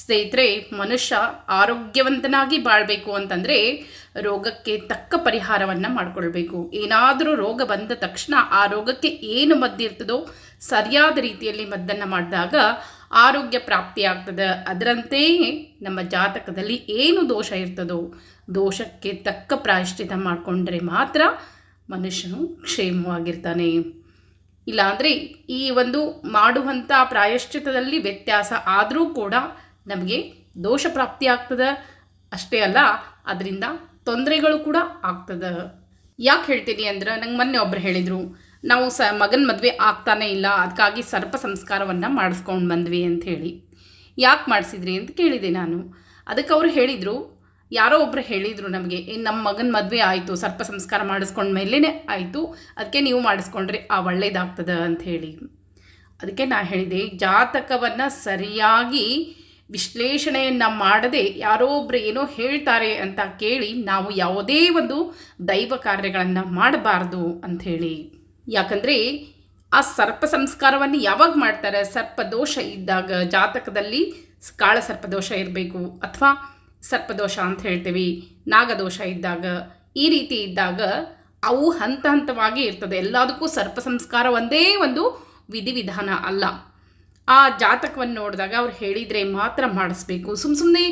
ಸ್ನೇಹಿತರೆ, ಮನುಷ್ಯ ಆರೋಗ್ಯವಂತನಾಗಿ ಬಾಳಬೇಕು ಅಂತಂದರೆ ರೋಗಕ್ಕೆ ತಕ್ಕ ಪರಿಹಾರವನ್ನು ಮಾಡಿಕೊಳ್ಬೇಕು. ಏನಾದರೂ ರೋಗ ಬಂದ ತಕ್ಷಣ ಆ ರೋಗಕ್ಕೆ ಏನು ಮದ್ದಿರ್ತದೋ ಸರಿಯಾದ ರೀತಿಯಲ್ಲಿ ಮದ್ದನ್ನು ಮಾಡಿದಾಗ ಆರೋಗ್ಯ ಪ್ರಾಪ್ತಿಯಾಗ್ತದೆ ಅದರಂತೆಯೇ ನಮ್ಮ ಜಾತಕದಲ್ಲಿ ಏನು ದೋಷ ಇರ್ತದೋ ದೋಷಕ್ಕೆ ತಕ್ಕ ಪ್ರಾಯಶ್ಚಿತ ಮಾಡಿಕೊಂಡ್ರೆ ಮಾತ್ರ ಮನುಷ್ಯನು ಕ್ಷೇಮವಾಗಿರ್ತಾನೆ. ಇಲ್ಲಾಂದರೆ ಈ ಒಂದು ಮಾಡುವಂಥ ಪ್ರಾಯಶ್ಚಿತದಲ್ಲಿ ವ್ಯತ್ಯಾಸ ಆದರೂ ಕೂಡ ನಮಗೆ ದೋಷ ಪ್ರಾಪ್ತಿ ಆಗ್ತದೆ? ಅಷ್ಟೇ ಅಲ್ಲ, ಅದರಿಂದ ತೊಂದರೆಗಳು ಕೂಡ ಆಗ್ತದೆ. ಯಾಕೆ ಹೇಳ್ತೀನಿ ಅಂದ್ರೆ, ನಂಗೆ ಮೊನ್ನೆ ಒಬ್ರು ಹೇಳಿದರು, ನಾವು ಸ, ಮಗನ ಮದುವೆ ಆಗ್ತಾನೇ ಇಲ್ಲ ಅದಕ್ಕಾಗಿ ಸರ್ಪ ಸಂಸ್ಕಾರವನ್ನು ಮಾಡಿಸ್ಕೊಂಡು ಬಂದ್ವಿ ಅಂತ ಹೇಳಿ. ಯಾಕೆ ಮಾಡಿಸಿದ್ರಿ ಅಂತ ಕೇಳಿದೆ ನಾನು. ಅದಕ್ಕೆ ಅವರು ಹೇಳಿದರು, ಯಾರೋ ಒಬ್ಬರು ಹೇಳಿದರು ನಮಗೆ ನಮ್ಮ ಮಗನ ಮದುವೆ ಆಯಿತು, ಸರ್ಪ ಸಂಸ್ಕಾರ ಮಾಡಿಸ್ಕೊಂಡ ಮೇಲೇ ಆಯಿತು ಅದಕ್ಕೆ ನೀವು ಮಾಡಿಸ್ಕೊಂಡ್ರೆ ಆ ಒಳ್ಳೇದಾಗ್ತದೆ ಅಂತ ಹೇಳಿ. ಅದಕ್ಕೆ ನಾನು ಹೇಳಿದೆ, ಜಾತಕವನ್ನು ಸರಿಯಾಗಿ ವಿಶ್ಲೇಷಣೆಯನ್ನು ಮಾಡದೆ ಯಾರೋ ಒಬ್ಬರು ಏನೋ ಹೇಳ್ತಾರೆ ಅಂತ ಕೇಳಿ ನಾವು ಯಾವುದೇ ಒಂದು ದೈವ ಕಾರ್ಯಗಳನ್ನು ಮಾಡಬಾರ್ದು ಅಂಥೇಳಿ ಯಾಕಂದರೆ ಆ ಸರ್ಪ ಸಂಸ್ಕಾರವನ್ನು ಯಾವಾಗ ಮಾಡ್ತಾರೆ? ಸರ್ಪದೋಷ ಇದ್ದಾಗ ಜಾತಕದಲ್ಲಿ ಕಾಳ ಸರ್ಪದೋಷ ಇರಬೇಕು ಅಥವಾ ಸರ್ಪದೋಷ ಅಂತ ಹೇಳ್ತೀವಿ. ನಾಗದೋಷ ಇದ್ದಾಗ ಈ ರೀತಿ ಇದ್ದಾಗ ಅವು ಹಂತ ಹಂತವಾಗಿ ಇರ್ತದೆ. ಎಲ್ಲದಕ್ಕೂ ಸರ್ಪ ಸಂಸ್ಕಾರ ಒಂದೇ ಒಂದು ವಿಧಿವಿಧಾನ ಅಲ್ಲ. ಆ ಜಾತಕವನ್ನು ನೋಡಿದಾಗ ಅವ್ರು ಹೇಳಿದರೆ ಮಾತ್ರ ಮಾಡಿಸ್ಬೇಕು. ಸುಮ್ಮ ಸುಮ್ಮನೆ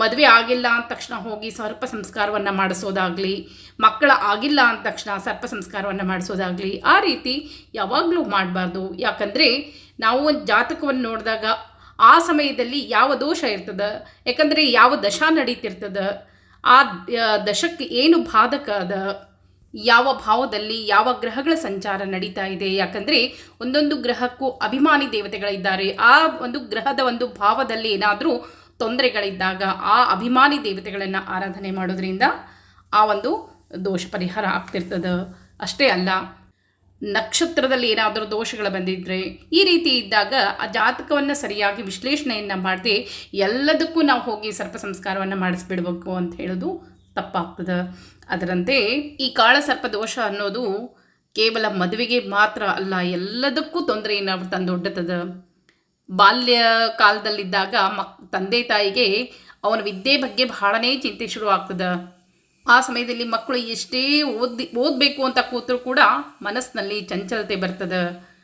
ಮದುವೆ ಆಗಿಲ್ಲ ಅಂದ ತಕ್ಷಣ ಹೋಗಿ ಸರ್ಪ ಸಂಸ್ಕಾರವನ್ನು ಮಾಡಿಸೋದಾಗಲಿ, ಮಕ್ಕಳ ಆಗಿಲ್ಲ ಅಂದ ತಕ್ಷಣ ಸರ್ಪ ಸಂಸ್ಕಾರವನ್ನು ಮಾಡಿಸೋದಾಗಲಿ, ಆ ರೀತಿ ಯಾವಾಗಲೂ ಮಾಡಬಾರ್ದು. ಯಾಕಂದರೆ ನಾವು ಒಂದು ಜಾತಕವನ್ನು ನೋಡಿದಾಗ ಆ ಸಮಯದಲ್ಲಿ ಯಾವ ದೋಷ ಇರ್ತದೆ, ಯಾಕಂದರೆ ಯಾವ ದಶ ನಡೀತಿರ್ತದೆ ಆ ದಶಕ್ಕೆ ಏನು ಬಾಧಕ ಅದ ಯಾವ ಭಾವದಲ್ಲಿ ಯಾವ ಗ್ರಹಗಳ ಸಂಚಾರ ನಡೀತಾ ಇದೆ? ಯಾಕಂದರೆ ಒಂದೊಂದು ಗ್ರಹಕ್ಕೂ ಅಭಿಮಾನಿ ದೇವತೆಗಳಿದ್ದಾರೆ. ಆ ಒಂದು ಗ್ರಹದ ಒಂದು ಭಾವದಲ್ಲಿ ಏನಾದರೂ ತೊಂದರೆಗಳಿದ್ದಾಗ ಆ ಅಭಿಮಾನಿ ದೇವತೆಗಳನ್ನು ಆರಾಧನೆ ಮಾಡೋದ್ರಿಂದ ಆ ಒಂದು ದೋಷ ಪರಿಹಾರ ಆಗ್ತಿರ್ತದೆ. ಅಷ್ಟೇ ಅಲ್ಲ, ನಕ್ಷತ್ರದಲ್ಲಿ ಏನಾದರೂ ದೋಷಗಳು ಬಂದಿದ್ದರೆ ಈ ರೀತಿ ಇದ್ದಾಗ ಆ ಜಾತಕವನ್ನು ಸರಿಯಾಗಿ ವಿಶ್ಲೇಷಣೆಯನ್ನು ಮಾಡದೆ ಎಲ್ಲದಕ್ಕೂ ನಾವು ಹೋಗಿ ಸರ್ಪ ಸಂಸ್ಕಾರವನ್ನು ಮಾಡಿಸ್ಬಿಡ್ಬೇಕು ಅಂತ ಹೇಳೋದು ತಪ್ಪಾಗ್ತದೆ. ಅದರಂತೆ ಈ ಕಾಳ ಸರ್ಪ ದೋಷ ಅನ್ನೋದು ಕೇವಲ ಮದುವೆಗೆ ಮಾತ್ರ ಅಲ್ಲ, ಎಲ್ಲದಕ್ಕೂ ತೊಂದರೆಯನ್ನು ತಂದೊಡ್ಡತದ ಬಾಲ್ಯ ಕಾಲದಲ್ಲಿದ್ದಾಗ ಮಕ್, ತಂದೆ ತಾಯಿಗೆ ಅವನ ವಿದ್ಯೆ ಬಗ್ಗೆ ಬಹಳನೇ ಚಿಂತೆ ಶುರು ಆಗ್ತದೆ. ಆ ಸಮಯದಲ್ಲಿ ಮಕ್ಕಳು ಎಷ್ಟೇ ಓದಿ, ಓದಬೇಕು ಅಂತ ಕೂತರೂ ಕೂಡ ಮನಸ್ಸಿನಲ್ಲಿ ಚಂಚಲತೆ ಬರ್ತದೆ.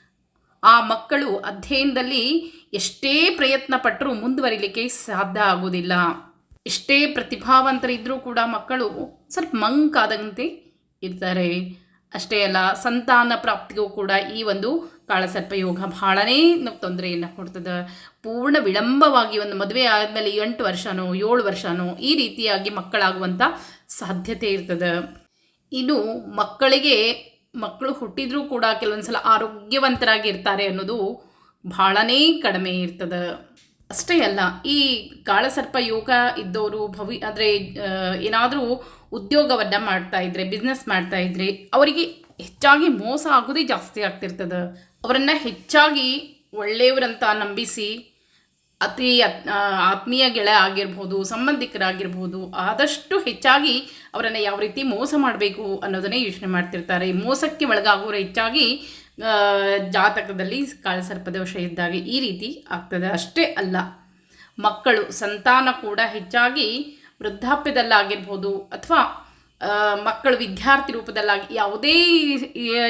ಆ ಮಕ್ಕಳು ಅಧ್ಯಯನದಲ್ಲಿ ಎಷ್ಟೇ ಪ್ರಯತ್ನ ಪಟ್ಟರೂ ಮುಂದುವರಿಲಿಕ್ಕೆ ಸಾಧ್ಯ ಆಗೋದಿಲ್ಲ. ಎಷ್ಟೇ ಪ್ರತಿಭಾವಂತರಿದ್ದರೂ ಕೂಡ ಮಕ್ಕಳು ಸ್ವಲ್ಪ ಮಂಕಾದಂತೆ ಇರ್ತಾರೆ. ಅಷ್ಟೇ ಅಲ್ಲ, ಸಂತಾನ ಪ್ರಾಪ್ತಿಗೂ ಕೂಡ ಈ ಒಂದು ಕಾಳಸರ್ಪ ಯೋಗ ಬಹಳನೇ ತೊಂದರೆಯನ್ನು ಕೊಡ್ತದೆ. ಪೂರ್ಣ ವಿಳಂಬವಾಗಿ ಒಂದು ಮದುವೆ ಆದಮೇಲೆ ಎಂಟು ವರ್ಷನೋ, ಏಳು ವರ್ಷನೋ ಈ ರೀತಿಯಾಗಿ ಮಕ್ಕಳಾಗುವಂಥ ಸಾಧ್ಯತೆ ಇರ್ತದೆ. ಇನ್ನು ಮಕ್ಕಳಿಗೆ ಮಕ್ಕಳು ಹುಟ್ಟಿದರೂ ಕೂಡ ಕೆಲವೊಂದು ಸಲ ಆರೋಗ್ಯವಂತರಾಗಿರ್ತಾರೆ ಅನ್ನೋದು ಬಹಳನೇ ಕಡಿಮೆ ಇರ್ತದೆ. ಅಷ್ಟೇ ಅಲ್ಲ, ಈ ಕಾಳಸರ್ಪ ಯೋಗ ಇದ್ದವರು ಭವಿ ಆದರೆ ಏನಾದರೂ ಉದ್ಯೋಗವನ್ನು ಮಾಡ್ತಾ ಇದ್ರೆ ಬಿಸ್ನೆಸ್ ಮಾಡ್ತಾ ಇದ್ರೆ, ಅವರಿಗೆ ಹೆಚ್ಚಾಗಿ ಮೋಸ ಆಗೋದೇ ಜಾಸ್ತಿ ಆಗ್ತಿರ್ತದೆ. ಅವರನ್ನು ಹೆಚ್ಚಾಗಿ ಒಳ್ಳೆಯವರಂತ ನಂಬಿಸಿ, ಅತಿ ಆತ್ಮೀಯ ಗೆಳೆಯ ಆಗಿರ್ಬೋದು, ಸಂಬಂಧಿಕರಾಗಿರ್ಬೋದು, ಆದಷ್ಟು ಹೆಚ್ಚಾಗಿ ಅವರನ್ನು ಯಾವ ರೀತಿ ಮೋಸ ಮಾಡಬೇಕು ಅನ್ನೋದನ್ನೇ ಯೋಚನೆ ಮಾಡ್ತಿರ್ತಾರೆ. ಮೋಸಕ್ಕೆ ಒಳಗಾಗೋರು ಹೆಚ್ಚಾಗಿ ಜಾತಕದಲ್ಲಿ ಕಾಳಸರ್ಪದೋಷ ಇದ್ದಾಗ ಈ ರೀತಿ ಆಗ್ತದೆ. ಅಷ್ಟೇ ಅಲ್ಲ, ಮಕ್ಕಳು, ಸಂತಾನ ಕೂಡ ಹೆಚ್ಚಾಗಿ ವೃದ್ಧಾಪ್ಯದಲ್ಲಾಗಿರ್ಬೋದು ಅಥವಾ ಮಕ್ಕಳು ವಿದ್ಯಾರ್ಥಿ ರೂಪದಲ್ಲಾಗಿ ಯಾವುದೇ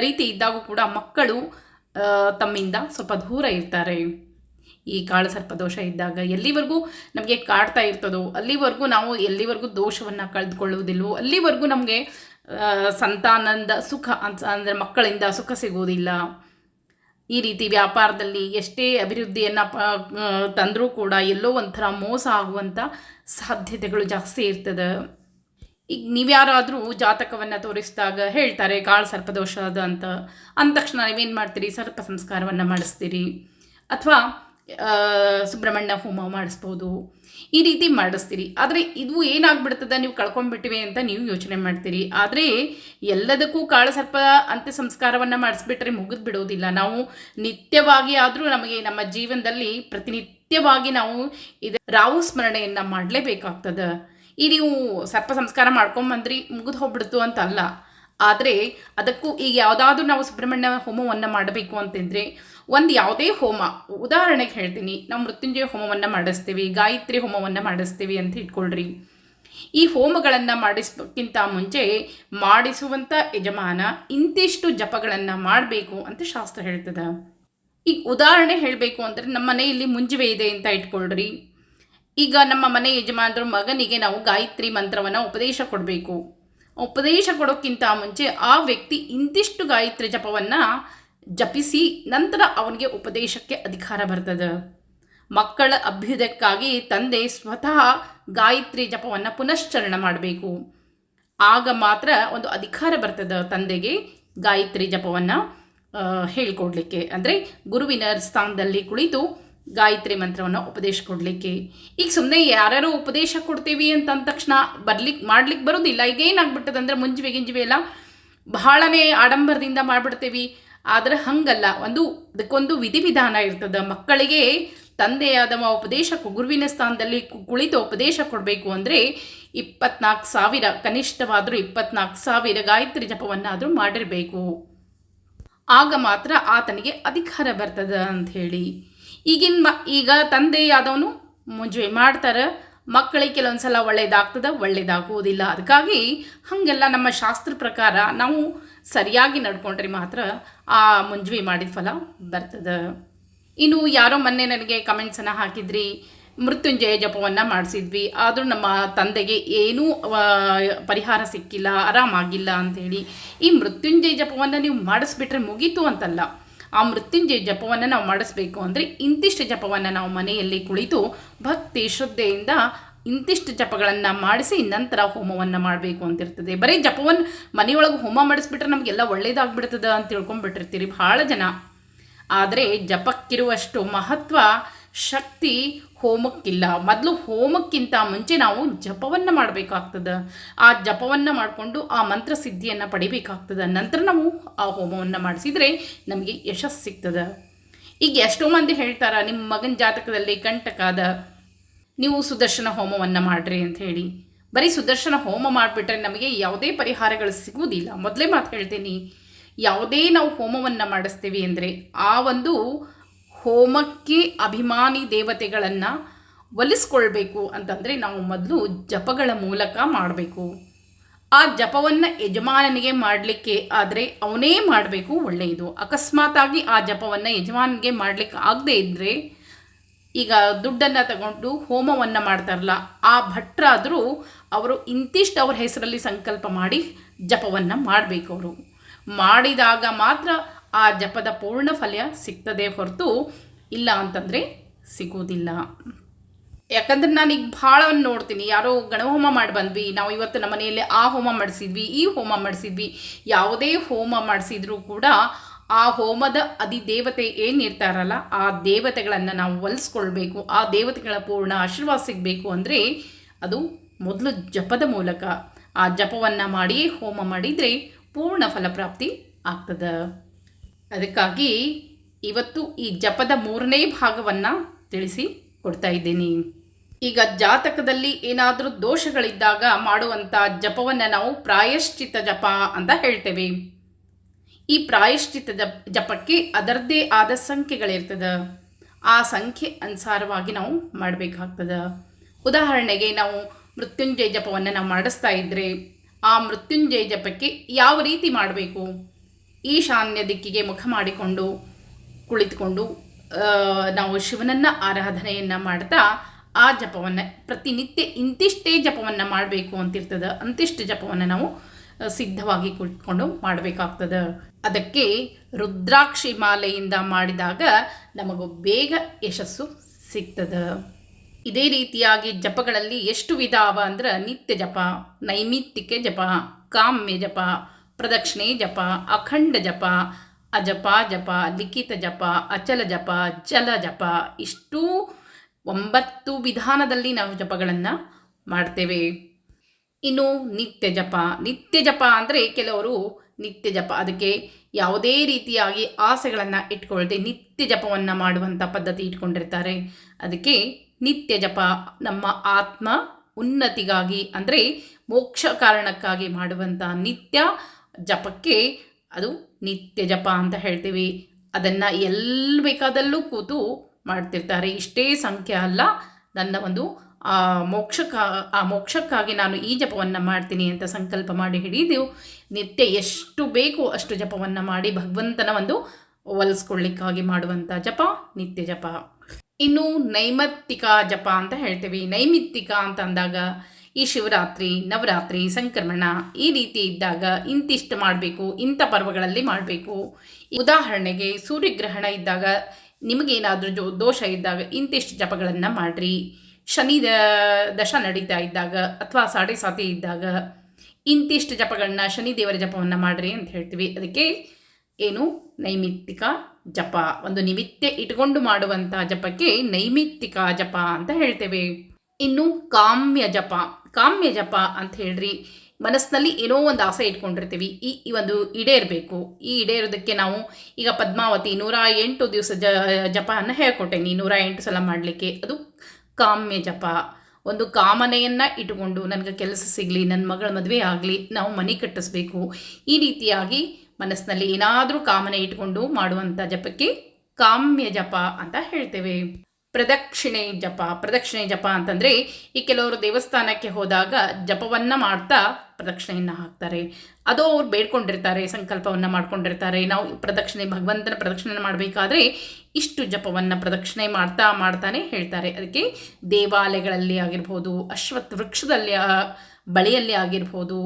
ರೀತಿ ಇದ್ದಾಗೂ ಕೂಡ ಮಕ್ಕಳು ತಮ್ಮಿಂದ ಸ್ವಲ್ಪ ದೂರ ಇರ್ತಾರೆ. ಈ ಕಾಳಸರ್ಪ ದೋಷ ಇದ್ದಾಗ ಎಲ್ಲಿವರೆಗೂ ನಮಗೆ ಕಾಡ್ತಾ ಇರ್ತದೋ, ಅಲ್ಲಿವರೆಗೂ ನಾವು ಎಲ್ಲಿವರೆಗೂ ದೋಷವನ್ನು ಕಳೆದುಕೊಳ್ಳುವುದಿಲ್ಲವೋ, ಅಲ್ಲಿವರೆಗೂ ನಮಗೆ ಸಂತಾನದ ಸುಖ ಅಂತ ಅಂದರೆ ಮಕ್ಕಳಿಂದ ಸುಖ ಸಿಗೋದಿಲ್ಲ ಈ ರೀತಿ ವ್ಯಾಪಾರದಲ್ಲಿ ಎಷ್ಟೇ ಅಭಿವೃದ್ಧಿಯನ್ನು ತಂದರೂ ಕೂಡ ಎಲ್ಲೋ ಒಂಥರ ಮೋಸ ಆಗುವಂಥ ಸಾಧ್ಯತೆಗಳು ಜಾಸ್ತಿ ಇರ್ತದೆ. ಈಗ ನೀವ್ಯಾರಾದರೂ ಜಾತಕವನ್ನು ತೋರಿಸಿದಾಗ ಹೇಳ್ತಾರೆ, ಕಾಳು ಸರ್ಪದೋಷ ಅದು ಅಂತ. ಅಂದ ತಕ್ಷಣ ನೀವೇನು ಮಾಡ್ತೀರಿ? ಸರ್ಪ ಸಂಸ್ಕಾರವನ್ನು ಮಾಡಿಸ್ತೀರಿ. ಅಥವಾ ಸುಬ್ರಹ್ಮಣ್ಯ ಹೋಮ ಮಾಡಿಸ್ಬೋದು. ಈ ರೀತಿ ಮಾಡಿಸ್ತೀರಿ. ಆದರೆ ಇದು ಏನಾಗ್ಬಿಡ್ತದೆ ನೀವು ಕಳ್ಕೊಂಡ್ಬಿಟ್ಟಿವೆ ಅಂತ ನೀವು ಯೋಚನೆ ಮಾಡ್ತೀರಿ. ಆದರೆ ಎಲ್ಲದಕ್ಕೂ ಕಾಳಸರ್ಪ ಅಂತ್ಯ ಸಂಸ್ಕಾರವನ್ನು ಮಾಡಿಸ್ಬಿಟ್ರೆ ಮುಗಿದು ಬಿಡೋದಿಲ್ಲ. ನಾವು ನಿತ್ಯವಾಗಿ ಆದರೂ ನಮಗೆ ನಮ್ಮ ಜೀವನದಲ್ಲಿ ಪ್ರತಿನಿತ್ಯವಾಗಿ ನಾವು ಇದು ರಾವು ಸ್ಮರಣೆಯನ್ನು ಮಾಡಲೇಬೇಕಾಗ್ತದೆ. ಈ ನೀವು ಸರ್ಪ ಸಂಸ್ಕಾರ ಮಾಡ್ಕೊಂಬಂದ್ರಿ ಮುಗಿದು ಹೋಗ್ಬಿಡ್ತು ಅಂತ ಅಲ್ಲ ಆದರೆ ಅದಕ್ಕೂ ಈಗ ಯಾವುದಾದ್ರೂ ನಾವು ಸುಬ್ರಹ್ಮಣ್ಯ ಹೋಮವನ್ನು ಮಾಡಬೇಕು ಅಂತಂದರೆ ಒಂದು ಯಾವುದೇ ಹೋಮ, ಉದಾಹರಣೆಗೆ ಹೇಳ್ತೀನಿ, ನಾವು ಮೃತ್ಯುಂಜಯ ಹೋಮವನ್ನು ಮಾಡಿಸ್ತೀವಿ, ಗಾಯತ್ರಿ ಹೋಮವನ್ನು ಮಾಡಿಸ್ತೀವಿ ಅಂತ ಇಟ್ಕೊಳ್ರಿ. ಈ ಹೋಮಗಳನ್ನು ಮಾಡಿಸೋಕ್ಕಿಂತ ಮುಂಚೆ ಮಾಡಿಸುವಂಥ ಯಜಮಾನ ಇಂತಿಷ್ಟು ಜಪಗಳನ್ನು ಮಾಡಬೇಕು ಅಂತ ಶಾಸ್ತ್ರ ಹೇಳ್ತದೆ. ಈಗ ಉದಾಹರಣೆ ಹೇಳಬೇಕು ಅಂದರೆ ನಮ್ಮ ಮನೆಯಲ್ಲಿ ಮುಂಜುವೆ ಇದೆ ಅಂತ ಇಟ್ಕೊಳ್ರಿ. ಈಗ ನಮ್ಮ ಮನೆ ಯಜಮಾನರ ಮಗನಿಗೆ ನಾವು ಗಾಯತ್ರಿ ಮಂತ್ರವನ್ನು ಉಪದೇಶ ಕೊಡಬೇಕು. ಉಪದೇಶ ಕೊಡೋಕ್ಕಿಂತ ಮುಂಚೆ ಆ ವ್ಯಕ್ತಿ ಇಂತಿಷ್ಟು ಗಾಯತ್ರಿ ಜಪವನ್ನು ಜಪಿಸಿ ನಂತರ ಅವನಿಗೆ ಉಪದೇಶಕ್ಕೆ ಅಧಿಕಾರ ಬರ್ತದೆ. ಮಕ್ಕಳ ಅಭ್ಯುದಯಕ್ಕಾಗಿ ತಂದೆ ಸ್ವತಃ ಗಾಯತ್ರಿ ಜಪವನ್ನು ಪುನಶ್ಚರಣ ಮಾಡಬೇಕು. ಆಗ ಮಾತ್ರ ಒಂದು ಅಧಿಕಾರ ಬರ್ತದೆ ತಂದೆಗೆ ಗಾಯತ್ರಿ ಜಪವನ್ನು ಹೇಳ್ಕೊಡ್ಲಿಕ್ಕೆ. ಅಂದರೆ ಗುರುವಿನ ಸ್ಥಾನದಲ್ಲಿ ಕುಳಿತು ಗಾಯತ್ರಿ ಮಂತ್ರವನ್ನು ಉಪದೇಶ ಕೊಡಲಿಕ್ಕೆ. ಈಗ ಸುಮ್ಮನೆ ಯಾರ್ಯಾರು ಉಪದೇಶ ಕೊಡ್ತೀವಿ ಅಂತ ಅಂದ ತಕ್ಷಣ ಬರ್ಲಿಕ್ಕೆ ಮಾಡ್ಲಿಕ್ಕೆ ಬರೋದಿಲ್ಲ. ಈಗ ಏನಾಗ್ಬಿಟ್ಟದೆ ಅಂದರೆ ಮುಂಜುವೆ ಗಿಂಜುವೆ ಎಲ್ಲ ಬಹಳನೇ ಆಡಂಬರದಿಂದ ಮಾಡಿಬಿಡ್ತೀವಿ. ಆದರೆ ಹಂಗಲ್ಲ. ಒಂದು ಅದಕ್ಕೊಂದು ವಿಧಿವಿಧಾನ ಇರ್ತದೆ. ಮಕ್ಕಳಿಗೆ ತಂದೆಯಾದವ ಉಪದೇಶ ಗುರುವಿನ ಸ್ಥಾನದಲ್ಲಿ ಕುಳಿತು ಉಪದೇಶ ಕೊಡಬೇಕು ಅಂದರೆ ಇಪ್ಪತ್ನಾಲ್ಕು ಸಾವಿರ, ಕನಿಷ್ಠವಾದರೂ ಇಪ್ಪತ್ನಾಲ್ಕು ಸಾವಿರ ಗಾಯತ್ರಿ ಜಪವನ್ನಾದರೂ ಮಾಡಿರಬೇಕು. ಆಗ ಮಾತ್ರ ಆತನಿಗೆ ಅಧಿಕಾರ ಬರ್ತದ ಅಂತ ಹೇಳಿ ಈಗಿನ ಮ, ಈಗ ತಂದೆಯಾದವನು ಮುಂಜೆ ಮಾಡ್ತಾರೆ. ಮಕ್ಕಳಿಗೆ ಕೆಲವೊಂದು ಸಲ ಒಳ್ಳೇದಾಗ್ತದ, ಒಳ್ಳೇದಾಗುವುದಿಲ್ಲ. ಅದಕ್ಕಾಗಿ ಹಾಗೆಲ್ಲ ನಮ್ಮ ಶಾಸ್ತ್ರ ಪ್ರಕಾರ ನಾವು ಸರಿಯಾಗಿ ನಡ್ಕೊಂಡ್ರೆ ಮಾತ್ರ ಆ ಮುಂಜ್ವಿ ಮಾಡಿದ ಫಲ ಬರ್ತದೆ. ಇನ್ನು ಯಾರೋ ಮೊನ್ನೆ ನನಗೆ ಕಮೆಂಟ್ಸನ್ನು ಹಾಕಿದ್ರಿ, ಮೃತ್ಯುಂಜಯ ಜಪವನ್ನು ಮಾಡಿಸಿದ್ವಿ. ಆದರೂ ನಮ್ಮ ತಂದೆಗೆ ಏನೂ ಪರಿಹಾರ ಸಿಕ್ಕಿಲ್ಲ ಆರಾಮಾಗಿಲ್ಲ ಅಂಥೇಳಿ ಈ ಮೃತ್ಯುಂಜಯ ಜಪವನ್ನು ನೀವು ಮಾಡಿಸ್ಬಿಟ್ರೆ ಮುಗೀತು ಅಂತಲ್ಲ. ಆ ಮೃತ್ಯುಂಜಯ ಜಪವನ್ನು ನಾವು ಮಾಡಿಸ್ಬೇಕು ಅಂದರೆ ಇಂತಿಷ್ಟು ಜಪವನ್ನು ನಾವು ಮನೆಯಲ್ಲಿ ಕುಳಿತು ಭಕ್ತಿ, ಶ್ರದ್ಧೆಯಿಂದ ಇಂತಿಷ್ಟು ಜಪಗಳನ್ನು ಮಾಡಿಸಿ ನಂತರ ಹೋಮವನ್ನು ಮಾಡಬೇಕು ಅಂತಿರ್ತದೆ. ಬರೀ ಜಪವನ್ನು ಮನೆಯೊಳಗೆ ಹೋಮ ಮಾಡಿಸ್ಬಿಟ್ರೆ ನಮಗೆಲ್ಲ ಒಳ್ಳೇದಾಗ್ಬಿಡ್ತದ ಅಂತ ತಿಳ್ಕೊಂಬಿಟ್ಟಿರ್ತೀರಿ ಭಾಳ ಜನ. ಆದರೆ ಜಪಕ್ಕಿರುವಷ್ಟು ಮಹತ್ವ ಶಕ್ತಿ ಹೋಮಕ್ಕಿಲ್ಲ. ಮೊದಲು ಹೋಮಕ್ಕಿಂತ ಮುಂಚೆ ನಾವು ಜಪವನ್ನು ಮಾಡಬೇಕಾಗ್ತದೆ. ಆ ಜಪವನ್ನು ಮಾಡಿಕೊಂಡು ಆ ಮಂತ್ರ ಸಿದ್ಧಿಯನ್ನು ಪಡಿಬೇಕಾಗ್ತದೆ. ನಂತರ ನಾವು ಆ ಹೋಮವನ್ನು ಮಾಡಿಸಿದರೆ ನಮಗೆ ಯಶಸ್ಸು ಸಿಗ್ತದೆ. ಈಗ ಎಷ್ಟೋ ಮಂದಿ ಹೇಳ್ತಾರೆ ನಿಮ್ಮ ಮಗನ ಜಾತಕದಲ್ಲಿ ಕಂಟಕಾದ ನೀವು ಸುದರ್ಶನ ಹೋಮವನ್ನು ಮಾಡ್ರಿ ಅಂತ ಹೇಳಿ. ಬರೀ ಸುದರ್ಶನ ಹೋಮ ಮಾಡಿಬಿಟ್ರೆ ನಮಗೆ ಯಾವುದೇ ಪರಿಹಾರಗಳು ಸಿಗುವುದಿಲ್ಲ. ಮೊದಲೇ ಮಾತು ಹೇಳ್ತೀನಿ, ಯಾವುದೇ ನಾವು ಹೋಮವನ್ನು ಮಾಡಿಸ್ತೀವಿ ಅಂದರೆ ಆ ಒಂದು ಹೋಮಕ್ಕೆ ಅಭಿಮಾನಿ ದೇವತೆಗಳನ್ನು ಒಲಿಸ್ಕೊಳ್ಬೇಕು ಅಂತಂದರೆ ನಾವು ಮೊದಲು ಜಪಗಳ ಮೂಲಕ ಮಾಡಬೇಕು. ಆ ಜಪವನ್ನು ಯಜಮಾನನಿಗೆ ಮಾಡಲಿಕ್ಕೆ ಆದರೆ ಅವನೇ ಮಾಡಬೇಕು ಒಳ್ಳೆಯದು. ಅಕಸ್ಮಾತಾಗಿ ಆ ಜಪವನ್ನು ಯಜಮಾನನಿಗೆ ಮಾಡಲಿಕ್ಕೆ ಆಗದೇ ಇದ್ದರೆ ಈಗ ದುಡ್ಡನ್ನು ತಗೊಂಡು ಹೋಮವನ್ನು ಮಾಡ್ತಾರಲ್ಲ, ಆ ಭಟ್ರಾದರೂ ಅವರು ಇಂತಿಷ್ಟು ಅವ್ರ ಹೆಸರಲ್ಲಿ ಸಂಕಲ್ಪ ಮಾಡಿ ಜಪವನ್ನು ಮಾಡಬೇಕು ಅವರು. ಮಾಡಿದಾಗ ಮಾತ್ರ ಆ ಜಪದ ಪೂರ್ಣ ಫಲ ಸಿಗ್ತದೆ ಹೊರತು ಇಲ್ಲ ಅಂತಂದರೆ ಸಿಗೋದಿಲ್ಲ ಯಾಕಂದ್ರೆ ನಾನು ಈಗ ಭಾಳ ನೋಡ್ತೀನಿ. ಯಾರೋ ಗಣಹೋಮ ಮಾಡಿ ಬಂದ್ವಿ, ನಾವು ಇವತ್ತು ನಮ್ಮ ಮನೆಯಲ್ಲಿ ಆ ಹೋಮ ಮಾಡಿಸಿದ್ವಿ, ಈ ಹೋಮ ಮಾಡಿಸಿದ್ವಿ, ಯಾವುದೇ ಹೋಮ ಮಾಡಿಸಿದ್ರೂ ಕೂಡ ಆ ಹೋಮದ ಅಧಿದೇವತೆ ಏನಿರ್ತಾರಲ್ಲ ಆ ದೇವತೆಗಳನ್ನು ನಾವು ಒಲಿಸ್ಕೊಳ್ಬೇಕು, ಆ ದೇವತೆಗಳ ಪೂರ್ಣ ಆಶೀರ್ವಾದ ಸಿಗಬೇಕು ಅಂದರೆ ಅದು ಮೊದಲು ಜಪದ ಮೂಲಕ. ಆ ಜಪವನ್ನು ಮಾಡಿ ಹೋಮ ಮಾಡಿದರೆ ಪೂರ್ಣ ಫಲಪ್ರಾಪ್ತಿ ಆಗ್ತದೆ. ಅದಕ್ಕಾಗಿ ಇವತ್ತು ಈ ಜಪದ ಮೂರನೇ ಭಾಗವನ್ನು ತಿಳಿಸಿ ಕೊಡ್ತಾ ಇದ್ದೀನಿ. ಈಗ ಜಾತಕದಲ್ಲಿ ಏನಾದರೂ ದೋಷಗಳಿದ್ದಾಗ ಮಾಡುವಂಥ ಜಪವನ್ನು ನಾವು ಪ್ರಾಯಶ್ಚಿತ ಜಪ ಅಂತ ಹೇಳ್ತೇವೆ. ಈ ಪ್ರಾಯಶ್ಚಿತ್ತ ಜಪಕ್ಕೆ ಅದರದ್ದೇ ಆದ ಸಂಖ್ಯೆಗಳಿರ್ತದೆ. ಆ ಸಂಖ್ಯೆ ಅನುಸಾರವಾಗಿ ನಾವು ಮಾಡಬೇಕಾಗ್ತದೆ. ಉದಾಹರಣೆಗೆ ನಾವು ಮೃತ್ಯುಂಜಯ ಜಪವನ್ನು ನಾವು ಮಾಡಿಸ್ತಾ ಇದ್ದರೆ ಆ ಮೃತ್ಯುಂಜಯ ಜಪಕ್ಕೆ ಯಾವ ರೀತಿ ಮಾಡಬೇಕು? ಈಶಾನ್ಯ ದಿಕ್ಕಿಗೆ ಮುಖ ಮಾಡಿಕೊಂಡು ಕುಳಿತುಕೊಂಡು ನಾವು ಶಿವನನ್ನು ಆರಾಧನೆಯನ್ನು ಮಾಡ್ತಾ ಆ ಜಪವನ್ನು ಪ್ರತಿನಿತ್ಯ ಇಂತಿಷ್ಟೇ ಜಪವನ್ನು ಮಾಡಬೇಕು ಅಂತಿರ್ತದೆ. ಅಂತಿಷ್ಟು ಜಪವನ್ನು ನಾವು ಸಿದ್ಧವಾಗಿ ಕುಳಿತುಕೊಂಡು ಮಾಡಬೇಕಾಗ್ತದೆ. ಅದಕ್ಕೆ ರುದ್ರಾಕ್ಷಿ ಮಾಲೆಯಿಂದ ಮಾಡಿದಾಗ ನಮಗೂ ಬೇಗ ಯಶಸ್ಸು ಸಿಗ್ತದೆ. ಇದೇ ರೀತಿಯಾಗಿ ಜಪಗಳಲ್ಲಿ ಎಷ್ಟು ವಿಧ ಅವ ಅಂದ್ರೆ ನಿತ್ಯ ಜಪ, ನೈಮಿತ್ತಿಕೆ ಜಪ, ಕಾಮ್ಯ ಜಪ, ಪ್ರದಕ್ಷಿಣೆ ಜಪ, ಅಖಂಡ ಜಪ, ಅಜಪ ಜಪ, ಲಿಖಿತ ಜಪ, ಅಚಲ ಜಪ, ಜಲ ಜಪ ಇಷ್ಟೂ ಒಂಬತ್ತು ವಿಧಾನದಲ್ಲಿ ನಾವು ಜಪಗಳನ್ನು ಮಾಡ್ತೇವೆ. ಇನ್ನು ನಿತ್ಯ ಜಪ. ನಿತ್ಯ ಜಪ ಅಂದರೆ ಕೆಲವರು ನಿತ್ಯ ಜಪ. ಅದಕ್ಕೆ ಯಾವುದೇ ರೀತಿಯಾಗಿ ಆಸೆಗಳನ್ನು ಇಟ್ಕೊಳ್ದೆ ನಿತ್ಯ ಜಪವನ್ನು ಮಾಡುವಂಥ ಪದ್ಧತಿ ಇಟ್ಕೊಂಡಿರ್ತಾರೆ. ಅದಕ್ಕೆ ನಿತ್ಯ ಜಪ ನಮ್ಮ ಆತ್ಮ ಉನ್ನತಿಗಾಗಿ ಅಂದರೆ ಮೋಕ್ಷ ಕಾರಣಕ್ಕಾಗಿ ಮಾಡುವಂಥ ನಿತ್ಯ ಜಪಕ್ಕೆ ಅದು ನಿತ್ಯ ಜಪ ಅಂತ ಹೇಳ್ತೀವಿ. ಅದನ್ನು ಎಲ್ಲಿ ಬೇಕಾದಲ್ಲೂ ಕೂತು ಮಾಡ್ತಿರ್ತಾರೆ. ಇಷ್ಟೇ ಸಂಖ್ಯೆ ಅಲ್ಲ. ನನ್ನ ಒಂದು ಆ ಮೋಕ್ಷಕ್ಕ ಆ ಮೋಕ್ಷಕ್ಕಾಗಿ ನಾನು ಈ ಜಪವನ್ನು ಮಾಡ್ತೀನಿ ಅಂತ ಸಂಕಲ್ಪ ಮಾಡಿ ಹಿಡಿದು ನಿತ್ಯ ಎಷ್ಟು ಬೇಕು ಅಷ್ಟು ಜಪವನ್ನು ಮಾಡಿ ಭಗವಂತನ ಒಂದು ಒಲಿಸ್ಕೊಳ್ಳಿಕ್ಕಾಗಿ ಮಾಡುವಂಥ ಜಪ ನಿತ್ಯ ಜಪ. ಇನ್ನು ನೈಮತ್ತಿಕ ಜಪ ಅಂತ ಹೇಳ್ತೀವಿ. ನೈಮಿತ್ತಿಕ ಅಂತ ಅಂದಾಗ ಈ ಶಿವರಾತ್ರಿ, ನವರಾತ್ರಿ, ಸಂಕ್ರಮಣ ಈ ರೀತಿ ಇದ್ದಾಗ ಇಂತಿಷ್ಟು ಮಾಡಬೇಕು, ಇಂಥ ಪರ್ವಗಳಲ್ಲಿ ಮಾಡಬೇಕು. ಉದಾಹರಣೆಗೆ ಸೂರ್ಯಗ್ರಹಣ ಇದ್ದಾಗ ನಿಮಗೇನಾದರೂ ಜೋ, ದೋಷ ಇದ್ದಾಗ ಇಂತಿಷ್ಟು ಜಪಗಳನ್ನು ಮಾಡಿರಿ. ಶನಿ ದಶ ನಡೀತಾ ಇದ್ದಾಗ ಅಥವಾ ಸಾಡೆ ಸಾತಿ ಇದ್ದಾಗ ಇಂತಿಷ್ಟು ಜಪಗಳನ್ನ, ಶನಿ ದೇವರ ಜಪವನ್ನು ಮಾಡಿರಿ ಅಂತ ಹೇಳ್ತೀವಿ. ಅದಕ್ಕೆ ಏನು? ನೈಮಿತ್ತಿಕ ಜಪ. ಒಂದು ನಿಮಿತ್ತ ಇಟ್ಕೊಂಡು ಮಾಡುವಂಥ ಜಪಕ್ಕೆ ನೈಮಿತ್ತಿಕ ಜಪ ಅಂತ ಹೇಳ್ತೇವೆ. ಇನ್ನು ಕಾಮ್ಯ ಜಪ. ಕಾಮ್ಯ ಜಪ ಅಂತ ಹೇಳ್ರಿ. ಮನಸ್ಸಿನಲ್ಲಿ ಏನೋ ಒಂದು ಆಸೆ ಇಟ್ಕೊಂಡಿರ್ತೀವಿ. ಈ ಈ ಒಂದು ಈಡೇರಬೇಕು ಈ ಈಡೇರೋದಕ್ಕೆ ನಾವು ಈಗ ಪದ್ಮಾವತಿ ನೂರ ಎಂಟು ದಿವಸ ಜ, ಜಪವನ್ನು ಹೇಳ್ಕೊಟ್ಟೇನಿ. ನೂರ ಎಂಟು ಸಲ ಮಾಡಲಿಕ್ಕೆ. ಅದು ಕಾಮ್ಯ ಜಪ. ಒಂದು ಕಾಮನೆಯನ್ನು ಇಟ್ಟುಕೊಂಡು ನನಗೆ ಕೆಲಸ ಸಿಗಲಿ ನನ್ನ ಮಗಳ ಮದುವೆ ಆಗಲಿ, ನಾವು ಮನೆ ಕಟ್ಟಿಸ್ಬೇಕು. ಈ ರೀತಿಯಾಗಿ ಮನಸ್ಸಿನಲ್ಲಿ ಏನಾದರೂ ಕಾಮನೆ ಇಟ್ಕೊಂಡು ಮಾಡುವಂಥ ಜಪಕ್ಕೆ ಕಾಮ್ಯ ಜಪ ಅಂತ ಹೇಳ್ತೇವೆ. ಪ್ರದಕ್ಷಿಣೆ ಜಪ ಪ್ರದಕ್ಷಿಣೆ ಜಪ ಅಂತಂದರೆ ಈ ಕೆಲವರು ದೇವಸ್ಥಾನಕ್ಕೆ ಹೋದಾಗ ಜಪವನ್ನು ಮಾಡ್ತಾ ಪ್ರದಕ್ಷಿಣೆಯನ್ನು ಹಾಕ್ತಾರೆ. ಅದು ಅವ್ರು ಬೇಡ್ಕೊಂಡಿರ್ತಾರೆ, ಸಂಕಲ್ಪವನ್ನು ಮಾಡ್ಕೊಂಡಿರ್ತಾರೆ. ನಾವು ಪ್ರದಕ್ಷಿಣೆ, ಭಗವಂತನ ಪ್ರದಕ್ಷಿಣೆ ಮಾಡಬೇಕಾದ್ರೆ ಇಷ್ಟು ಜಪವನ್ನು ಪ್ರದಕ್ಷಿಣೆ ಮಾಡ್ತಾ ಮಾಡ್ತಾನೆ ಹೇಳ್ತಾರೆ. ಅದಕ್ಕೆ ದೇವಾಲಯಗಳಲ್ಲಿ ಆಗಿರ್ಬೋದು, ಅಶ್ವತ್ಥ ವೃಕ್ಷದಲ್ಲಿ ಬಳಿಯಲ್ಲಿ ಆಗಿರ್ಬೋದು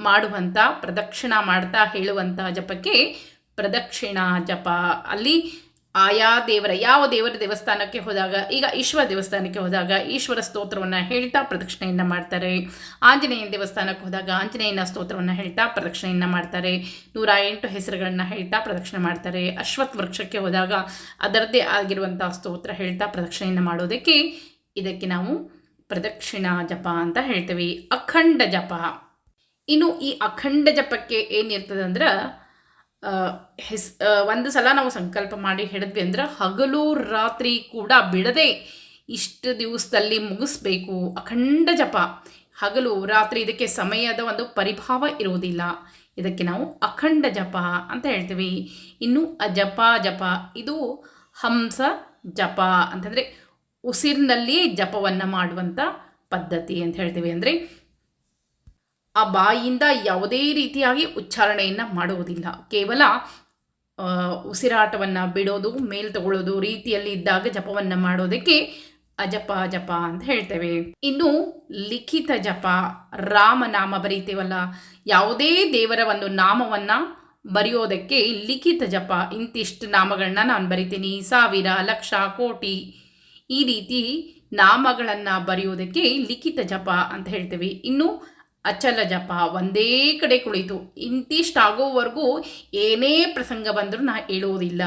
ಮಾಡುವಂಥ ಪ್ರದಕ್ಷಿಣ ಮಾಡ್ತಾ ಹೇಳುವಂಥ ಜಪಕ್ಕೆ ಪ್ರದಕ್ಷಿಣಾ ಜಪ. ಅಲ್ಲಿ ಆಯಾ ದೇವರ, ಯಾವ ದೇವರ ದೇವಸ್ಥಾನಕ್ಕೆ ಹೋದಾಗ, ಈಗ ಈಶ್ವರ ದೇವಸ್ಥಾನಕ್ಕೆ ಹೋದಾಗ ಈಶ್ವರ ಸ್ತೋತ್ರವನ್ನು ಹೇಳ್ತಾ ಪ್ರದಕ್ಷಿಣೆಯನ್ನು ಮಾಡ್ತಾರೆ. ಆಂಜನೇಯನ ದೇವಸ್ಥಾನಕ್ಕೆ ಹೋದಾಗ ಆಂಜನೇಯನ ಸ್ತೋತ್ರವನ್ನು ಹೇಳ್ತಾ ಪ್ರದಕ್ಷಿಣೆಯನ್ನು ಮಾಡ್ತಾರೆ. ನೂರ ಎಂಟು ಹೆಸರುಗಳನ್ನ ಹೇಳ್ತಾ ಪ್ರದಕ್ಷಿಣೆ ಮಾಡ್ತಾರೆ. ಅಶ್ವತ್ಥ ವೃಕ್ಷಕ್ಕೆ ಹೋದಾಗ ಅದರದ್ದೇ ಆಗಿರುವಂಥ ಸ್ತೋತ್ರ ಹೇಳ್ತಾ ಪ್ರದಕ್ಷಿಣೆಯನ್ನು ಮಾಡೋದಕ್ಕೆ ಇದಕ್ಕೆ ನಾವು ಪ್ರದಕ್ಷಿಣಾ ಜಪ ಅಂತ ಹೇಳ್ತೇವೆ. ಅಖಂಡ ಜಪ. ಇನ್ನು ಈ ಅಖಂಡ ಜಪಕ್ಕೆ ಏನಿರ್ತದೆ ಅಂದ್ರೆ ಹೆಸ್ ಒಂದು ಸಲ ನಾವು ಸಂಕಲ್ಪ ಮಾಡಿ ಹಿಡಿದ್ವಿ ಅಂದ್ರೆ ಹಗಲು ರಾತ್ರಿ ಕೂಡ ಬಿಡದೆ ಇಷ್ಟು ದಿವಸದಲ್ಲಿ ಮುಗಿಸ್ಬೇಕು. ಅಖಂಡ ಜಪ. ಹಗಲು, ರಾತ್ರಿ ಇದಕ್ಕೆ ಸಮಯದ ಒಂದು ಪರಿಭಾವ ಇರುವುದಿಲ್ಲ. ಇದಕ್ಕೆ ನಾವು ಅಖಂಡ ಜಪ ಅಂತ ಹೇಳ್ತೀವಿ. ಇನ್ನು ಅಜಪ ಜಪ ಇದು ಹಂಸ, ಜಪ ಅಂತಂದರೆ ಉಸಿರಿನಲ್ಲಿಯೇ ಜಪವನ್ನು ಮಾಡುವಂಥ ಪದ್ಧತಿ ಅಂತ ಹೇಳ್ತೀವಿ ಅಂದರೆ ಆ ಬಾಯಿಯಿಂದ ಯಾವುದೇ ರೀತಿಯಾಗಿ ಉಚ್ಚಾರಣೆಯನ್ನು ಮಾಡುವುದಿಲ್ಲ. ಕೇವಲ ಉಸಿರಾಟವನ್ನು ಬಿಡೋದು, ಮೇಲ್ ತಗೊಳ್ಳೋದು ರೀತಿಯಲ್ಲಿ ಇದ್ದಾಗ ಜಪವನ್ನು ಮಾಡೋದಕ್ಕೆ ಅಜಪ ಜಪ ಅಂತ ಹೇಳ್ತೇವೆ. ಇನ್ನು ಲಿಖಿತ ಜಪ, ರಾಮನಾಮ ಬರೀತೇವಲ್ಲ. ಯಾವುದೇ ದೇವರ ಒಂದು ನಾಮವನ್ನು ಬರೆಯೋದಕ್ಕೆ ಲಿಖಿತ ಜಪ, ಇಂತಿಷ್ಟು ನಾಮಗಳನ್ನ ನಾನು ಬರಿತೀನಿ. ಸಾವಿರ, ಲಕ್ಷ, ಕೋಟಿ ಈ ರೀತಿ ನಾಮಗಳನ್ನು ಬರೆಯೋದಕ್ಕೆ ಲಿಖಿತ ಜಪ ಅಂತ ಹೇಳ್ತೇವೆ. ಇನ್ನು ಅಚಲ ಜಪ, ಒಂದೇ ಕಡೆ ಕುಳಿತು, ಇಂತಿಷ್ಟಾಗೋವರೆಗೂ ಏನೇ ಪ್ರಸಂಗ ಬಂದರೂ ನಾ ಹೇಳುವುದಿಲ್ಲ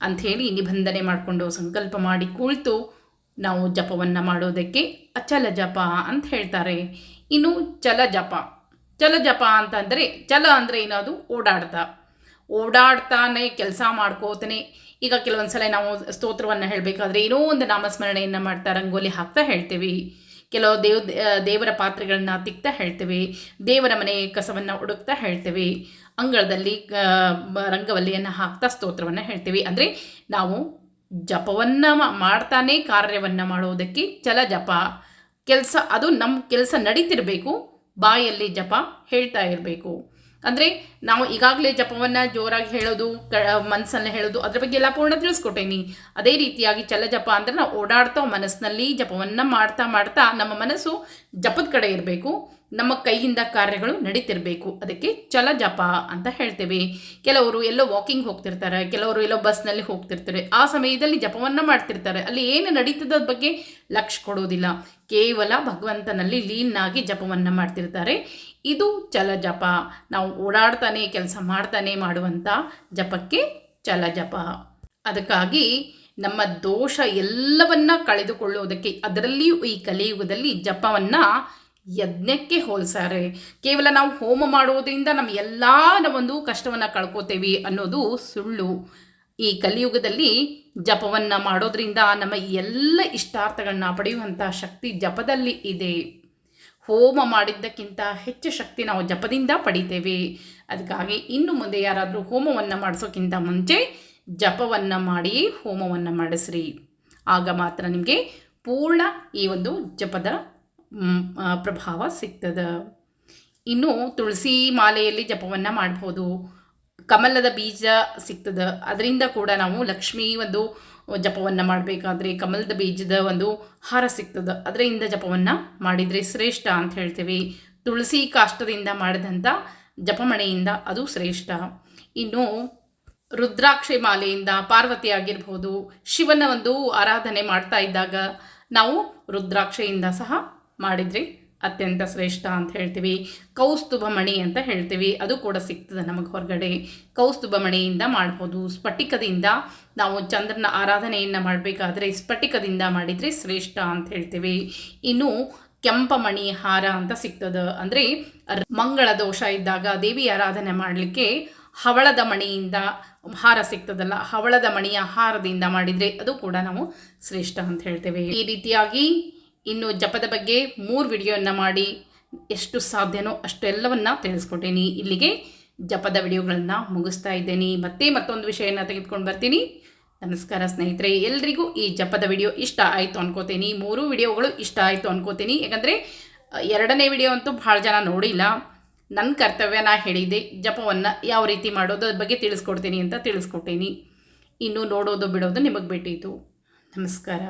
ಅಂಥೇಳಿ ನಿಬಂಧನೆ ಮಾಡಿಕೊಂಡು ಸಂಕಲ್ಪ ಮಾಡಿ ಕುಳಿತು ನಾವು ಜಪವನ್ನು ಮಾಡೋದಕ್ಕೆ ಅಚಲ ಜಪ ಅಂತ ಹೇಳ್ತಾರೆ. ಇನ್ನು ಚಲ ಜಪ. ಚಲ ಜಪ ಅಂತಂದರೆ ಚಲ ಅಂದರೆ ಏನದು ಓಡಾಡ್ತಾ. ಓಡಾಡ್ತಾನೆ ಕೆಲಸ ಮಾಡ್ಕೋತಾನೆ. ಈಗ ಕೆಲವೊಂದು ಸಲ ನಾವು ಸ್ತೋತ್ರವನ್ನು ಹೇಳಬೇಕಾದ್ರೆ ಏನೋ ಒಂದು ನಾಮಸ್ಮರಣೆಯನ್ನು ಮಾಡ್ತಾ ರಂಗೋಲಿ ಹಾಕ್ತಾ ಹೇಳ್ತೀವಿ. ಕೆಲವು ದೇವ್ ದೇವರ ಪಾತ್ರೆಗಳನ್ನ ತಿಕ್ತಾ ಹೇಳ್ತೇವೆ. ದೇವರ ಮನೆ ಕಸವನ್ನು ಹುಡುಕ್ತಾ ಹೇಳ್ತೇವೆ. ಅಂಗಳದಲ್ಲಿ ರಂಗವಲ್ಲಿಯನ್ನು ಹಾಕ್ತಾ ಸ್ತೋತ್ರವನ್ನು ಹೇಳ್ತೀವಿ. ಅಂದರೆ ನಾವು ಜಪವನ್ನು ಮಾಡ್ತಾನೆ ಕಾರ್ಯವನ್ನು ಮಾಡುವುದಕ್ಕೆ ಚಲ ಜಪ. ಕೆಲಸ, ಅದು ನಮ್ಮ ಕೆಲಸ ನಡೀತಿರಬೇಕು. ಬಾಯಲ್ಲಿ ಜಪ ಹೇಳ್ತಾ ಇರಬೇಕು. ಅಂದರೆ ನಾವು ಈಗಾಗಲೇ ಜಪವನ್ನು ಜೋರಾಗಿ ಹೇಳೋದು, ಕ ಮನಸ್ಸನ್ನು ಹೇಳೋದು, ಅದ್ರ ಬಗ್ಗೆ ಎಲ್ಲ ಪೂರ್ಣ ತಿಳಿಸ್ಕೊಟ್ಟೇನಿ. ಅದೇ ರೀತಿಯಾಗಿ ಚಲ ಜಪ ಅಂದರೆ ನಾವು ಓಡಾಡ್ತಾ ಮನಸ್ಸಿನಲ್ಲಿ ಜಪವನ್ನು ಮಾಡ್ತಾ ಮಾಡ್ತಾ ನಮ್ಮ ಮನಸ್ಸು ಜಪದ ಕಡೆ ಇರಬೇಕು, ನಮ್ಮ ಕೈಯಿಂದ ಕಾರ್ಯಗಳು ನಡೀತಿರಬೇಕು. ಅದಕ್ಕೆ ಚಲ ಜಪ ಅಂತ ಹೇಳ್ತೇವೆ. ಕೆಲವರು ಎಲ್ಲೋ ವಾಕಿಂಗ್ ಹೋಗ್ತಿರ್ತಾರೆ, ಕೆಲವರು ಎಲ್ಲೋ ಬಸ್ನಲ್ಲಿ ಹೋಗ್ತಿರ್ತಾರೆ. ಆ ಸಮಯದಲ್ಲಿ ಜಪವನ್ನು ಮಾಡ್ತಿರ್ತಾರೆ. ಅಲ್ಲಿ ಏನು ನಡೀತದ ಬಗ್ಗೆ ಲಕ್ಷ ಕೊಡೋದಿಲ್ಲ. ಕೇವಲ ಭಗವಂತನಲ್ಲಿ ಲೀನಾಗಿ ಜಪವನ್ನು ಮಾಡ್ತಿರ್ತಾರೆ. ಇದು ಚಲ ಜಪ ನಾವು ಓಡಾಡ್ತಾನೆ, ಕೆಲಸ ಮಾಡ್ತಾನೆ ಮಾಡುವಂಥ ಜಪಕ್ಕೆ ಚಲ ಜಪ ಅದಕ್ಕಾಗಿ ನಮ್ಮ ದೋಷ ಎಲ್ಲವನ್ನ ಕಳೆದುಕೊಳ್ಳುವುದಕ್ಕೆ, ಅದರಲ್ಲಿಯೂ ಈ ಕಲಿಯುಗದಲ್ಲಿ ಜಪವನ್ನು ಯಜ್ಞಕ್ಕೆ ಹೋಲಿಸ್ತಾರೆ ಕೇವಲ ನಾವು ಹೋಮ ಮಾಡುವುದರಿಂದ ನಮ್ಮ ಎಲ್ಲ ಒಂದು ಕಷ್ಟವನ್ನು ಕಳ್ಕೋತೇವೆ ಅನ್ನೋದು ಸುಳ್ಳು. ಈ ಕಲಿಯುಗದಲ್ಲಿ ಜಪವನ್ನು ಮಾಡೋದ್ರಿಂದ ನಮ್ಮ ಎಲ್ಲ ಇಷ್ಟಾರ್ಥಗಳನ್ನ ಪಡೆಯುವಂಥ ಶಕ್ತಿ ಜಪದಲ್ಲಿ ಇದೆ. ಹೋಮ ಮಾಡಿದ್ದಕ್ಕಿಂತ ಹೆಚ್ಚು ಶಕ್ತಿ ನಾವು ಜಪದಿಂದ ಪಡಿತೇವೆ. ಅದಕ್ಕಾಗಿ ಇನ್ನು ಮುಂದೆ ಯಾರಾದರೂ ಹೋಮವನ್ನು ಮಾಡಿಸೋಕ್ಕಿಂತ ಮುಂಚೆ ಜಪವನ್ನು ಮಾಡಿ ಹೋಮವನ್ನು ಮಾಡಿಸ್ರಿ. ಆಗ ಮಾತ್ರ ನಿಮಗೆ ಪೂರ್ಣ ಈ ಒಂದು ಜಪದ ಪ್ರಭಾವ ಸಿಗ್ತದೆ. ಇನ್ನು ತುಳಸಿ ಮಾಲೆಯಲ್ಲಿ ಜಪವನ್ನು ಮಾಡ್ಬೋದು. ಕಮಲದ ಬೀಜ ಸಿಗ್ತದೆ. ಅದರಿಂದ ಕೂಡ ನಾವು ಲಕ್ಷ್ಮೀ ಒಂದು ಜಪವನ್ನು ಮಾಡಬೇಕಾದ್ರೆ ಕಮಲದ ಬೀಜದ ಒಂದು ಹಾರ ಸಿಗ್ತದೆ. ಅದರಿಂದ ಜಪವನ್ನು ಮಾಡಿದರೆ ಶ್ರೇಷ್ಠ ಅಂತ ಹೇಳ್ತೀವಿ. ತುಳಸಿ ಕಾಷ್ಟದಿಂದ ಮಾಡಿದಂಥ ಜಪಮಣೆಯಿಂದ ಅದು ಶ್ರೇಷ್ಠ. ಇನ್ನು ರುದ್ರಾಕ್ಷಿ ಮಾಲೆಯಿಂದ ಪಾರ್ವತಿ ಆಗಿರ್ಬೋದು, ಶಿವನ ಒಂದು ಆರಾಧನೆ ಮಾಡ್ತಾ ಇದ್ದಾಗ ನಾವು ರುದ್ರಾಕ್ಷಿಯಿಂದ ಸಹ ಮಾಡಿದರೆ ಅತ್ಯಂತ ಶ್ರೇಷ್ಠ ಅಂತ ಹೇಳ್ತೀವಿ. ಕೌಸ್ತುಭ ಮಣಿ ಅಂತ ಹೇಳ್ತೀವಿ. ಅದು ಕೂಡ ಸಿಗ್ತದೆ ನಮಗೆ ಹೊರಗಡೆ. ಕೌಸ್ತುಭ ಮಣಿಯಿಂದ ಮಾಡ್ಬೋದು. ಸ್ಫಟಿಕದಿಂದ ನಾವು ಚಂದ್ರನ ಆರಾಧನೆಯನ್ನು ಮಾಡಬೇಕಾದ್ರೆ ಸ್ಫಟಿಕದಿಂದ ಮಾಡಿದರೆ ಶ್ರೇಷ್ಠ ಅಂತ ಹೇಳ್ತೀವಿ. ಇನ್ನು ಕೆಂಪ ಮಣಿ ಹಾರ ಅಂತ ಸಿಗ್ತದೆ. ಅಂದರೆ ಮಂಗಳ ದೋಷ ಇದ್ದಾಗ ದೇವಿ ಆರಾಧನೆ ಮಾಡಲಿಕ್ಕೆ ಹವಳದ ಮಣಿಯಿಂದ ಹಾರ ಸಿಗ್ತದಲ್ಲ, ಹವಳದ ಮಣಿಯ ಹಾರದಿಂದ ಮಾಡಿದರೆ ಅದು ಕೂಡ ನಾವು ಶ್ರೇಷ್ಠ ಅಂತ ಹೇಳ್ತೇವೆ. ಈ ರೀತಿಯಾಗಿ ಇನ್ನು ಜಪದ ಬಗ್ಗೆ ಮೂರು ವಿಡಿಯೋವನ್ನು ಮಾಡಿ ಎಷ್ಟು ಸಾಧ್ಯನೋ ಅಷ್ಟೆಲ್ಲವನ್ನ ತಿಳಿಸ್ಕೊಟ್ಟೇನಿ. ಇಲ್ಲಿಗೆ ಜಪದ ವಿಡಿಯೋಗಳನ್ನು ಮುಗಿಸ್ತಾ ಇದ್ದೇನೆ. ಮತ್ತೆ ಮತ್ತೊಂದು ವಿಷಯನ ತೆಗೆದುಕೊಂಡು ಬರ್ತೀನಿ. ನಮಸ್ಕಾರ ಸ್ನೇಹಿತರೆ, ಎಲ್ರಿಗೂ ಈ ಜಪದ ವಿಡಿಯೋ ಇಷ್ಟ ಆಯಿತು ಅನ್ಕೋತೀನಿ. ಮೂರು ವಿಡಿಯೋಗಳು ಇಷ್ಟ ಆಯಿತು ಅನ್ಕೋತೀನಿ. ಯಾಕಂದರೆ, ಎರಡನೇ ವಿಡಿಯೋ ಅಂತೂ ಭಾಳ ಜನ ನೋಡಿಲ್ಲ. ನನ್ನ ಕರ್ತವ್ಯ ನಾ ಹೇಳಿದೆ ಜಪವನ್ನು ಯಾವ ರೀತಿ ಮಾಡೋದು ಅದ್ರ ಬಗ್ಗೆ ತಿಳಿಸ್ಕೊಡ್ತೀನಿ ಅಂತ ತಿಳಿಸ್ಕೊಟ್ಟೇನಿ. ಇನ್ನು ನೋಡೋದು, ಬಿಡೋದು ನಿಮಗೆ ಬಿಟ್ಟಿತು ನಮಸ್ಕಾರ.